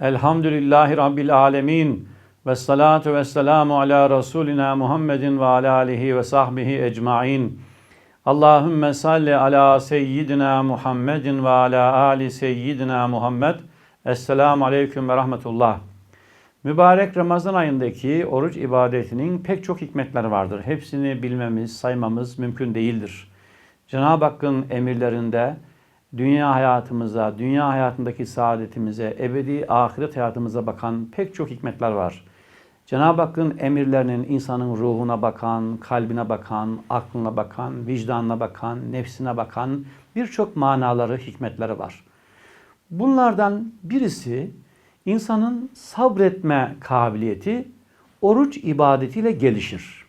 Elhamdülillahi Rabbil alemin. Ve salatu ve selamu ala Resulina Muhammedin ve ala alihi ve sahbihi ecmain. Allahümme salli ala seyyidina Muhammedin ve ala ali seyyidina Muhammed. Esselamu aleyküm ve rahmetullah. Mübarek Ramazan ayındaki oruç ibadetinin pek çok hikmetleri vardır. Hepsini bilmemiz, saymamız mümkün değildir. Cenab-ı Hakk'ın emirlerinde dünya hayatımıza, dünya hayatındaki saadetimize, ebedi ahiret hayatımıza bakan pek çok hikmetler var. Cenab-ı Hakk'ın emirlerinin insanın ruhuna bakan, kalbine bakan, aklına bakan, vicdanına bakan, nefsine bakan birçok manaları, hikmetleri var. Bunlardan birisi insanın sabretme kabiliyeti oruç ibadetiyle gelişir.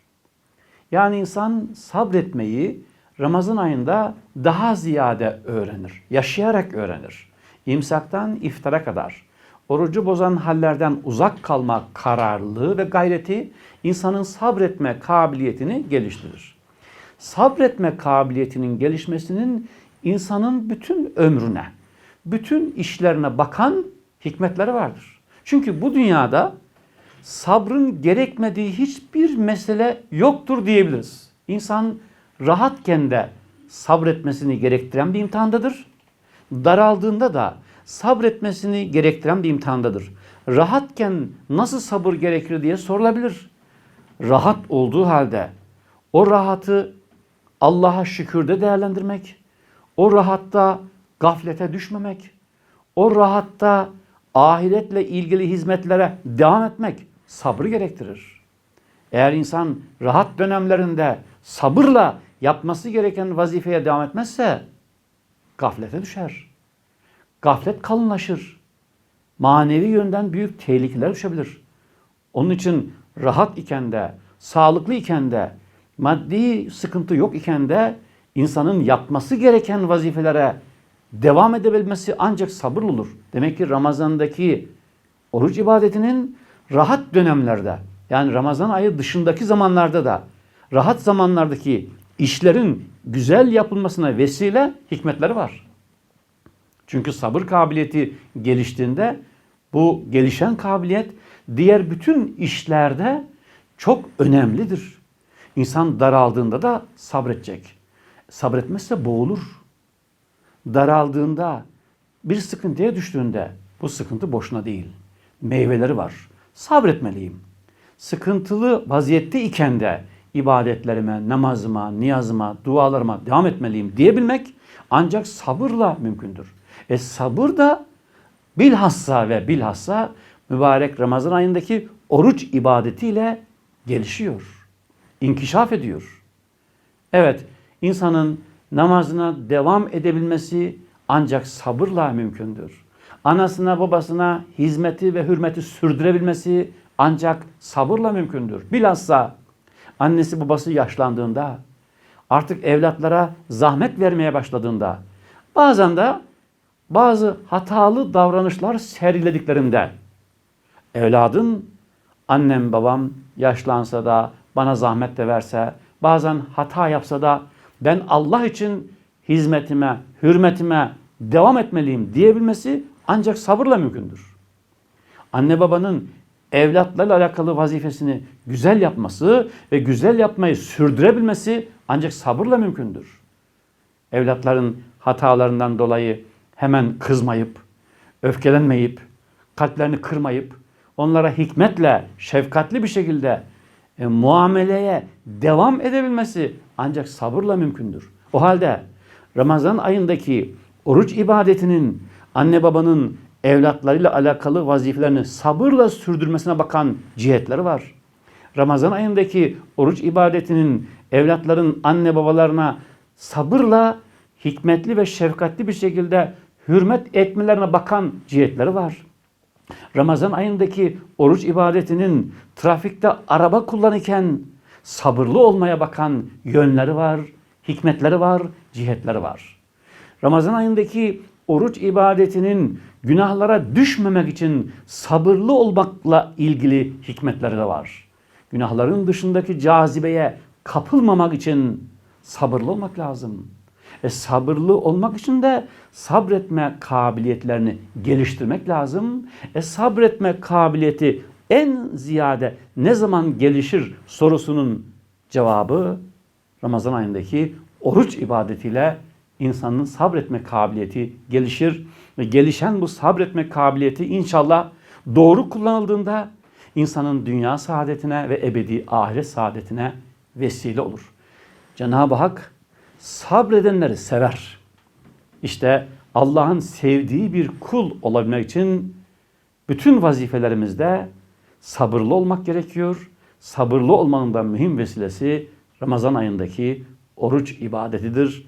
Yani insan sabretmeyi Ramazan ayında daha ziyade öğrenir. Yaşayarak öğrenir. İmsaktan iftara kadar orucu bozan hallerden uzak kalma kararlılığı ve gayreti insanın sabretme kabiliyetini geliştirir. Sabretme kabiliyetinin gelişmesinin insanın bütün ömrüne, bütün işlerine bakan hikmetleri vardır. Çünkü bu dünyada sabrın gerekmediği hiçbir mesele yoktur diyebiliriz. İnsan rahatken de sabretmesini gerektiren bir imtihandadır. Daraldığında da sabretmesini gerektiren bir imtihandadır. Rahatken nasıl sabır gerekir diye sorulabilir. Rahat olduğu halde o rahatı Allah'a şükürde değerlendirmek, o rahatta gaflete düşmemek, o rahatta ahiretle ilgili hizmetlere devam etmek sabrı gerektirir. Eğer insan rahat dönemlerinde sabırla yapması gereken vazifeye devam etmezse gaflete düşer. Gaflet kalınlaşır. Manevi yönden büyük tehlikeler düşebilir. Onun için rahat iken de, sağlıklı iken de, maddi sıkıntı yok iken de insanın yapması gereken vazifelere devam edebilmesi ancak sabırlı olur. Demek ki Ramazan'daki oruç ibadetinin rahat dönemlerde yani Ramazan ayı dışındaki zamanlarda da rahat zamanlardaki işlerin güzel yapılmasına vesile hikmetleri var. Çünkü sabır kabiliyeti geliştiğinde bu gelişen kabiliyet diğer bütün işlerde çok önemlidir. İnsan daraldığında da sabredecek. Sabretmezse boğulur. Daraldığında, bir sıkıntıya düştüğünde bu sıkıntı boşuna değil. Meyveleri var. Sabretmeliyim. Sıkıntılı vaziyette iken de ibadetlerime, namazıma, niyazıma, dualarıma devam etmeliyim diyebilmek ancak sabırla mümkündür. E sabır da bilhassa ve bilhassa mübarek Ramazan ayındaki oruç ibadetiyle gelişiyor. İnkişaf ediyor. Evet, insanın namazına devam edebilmesi ancak sabırla mümkündür. Anasına babasına hizmeti ve hürmeti sürdürebilmesi ancak sabırla mümkündür. Bilhassa annesi babası yaşlandığında, artık evlatlara zahmet vermeye başladığında, bazen de bazı hatalı davranışlar sergilediklerinde, evladın annem babam yaşlansa da bana zahmet de verse, bazen hata yapsa da ben Allah için hizmetime, hürmetime devam etmeliyim diyebilmesi ancak sabırla mümkündür. Anne babanın evlatlarla alakalı vazifesini güzel yapması ve güzel yapmayı sürdürebilmesi ancak sabırla mümkündür. Evlatların hatalarından dolayı hemen kızmayıp, öfkelenmeyip, kalplerini kırmayıp, onlara hikmetle, şefkatli bir şekilde e, muameleye devam edebilmesi ancak sabırla mümkündür. O halde Ramazan ayındaki oruç ibadetinin anne babanın evlatlarıyla alakalı vazifelerini sabırla sürdürmesine bakan cihetleri var. Ramazan ayındaki oruç ibadetinin evlatların anne babalarına sabırla, hikmetli ve şefkatli bir şekilde hürmet etmelerine bakan cihetleri var. Ramazan ayındaki oruç ibadetinin trafikte araba kullanırken sabırlı olmaya bakan yönleri var, hikmetleri var, cihetleri var. Ramazan ayındaki oruç ibadetinin günahlara düşmemek için sabırlı olmakla ilgili hikmetleri de var. Günahların dışındaki cazibeye kapılmamak için sabırlı olmak lazım. E sabırlı olmak için de sabretme kabiliyetlerini geliştirmek lazım. E sabretme kabiliyeti en ziyade ne zaman gelişir sorusunun cevabı Ramazan ayındaki oruç ibadetiyle insanın sabretme kabiliyeti gelişir ve gelişen bu sabretme kabiliyeti inşallah doğru kullanıldığında insanın dünya saadetine ve ebedi ahiret saadetine vesile olur. Cenab-ı Hak sabredenleri sever. İşte Allah'ın sevdiği bir kul olabilmek için bütün vazifelerimizde sabırlı olmak gerekiyor. Sabırlı olmanın da mühim vesilesi Ramazan ayındaki oruç ibadetidir.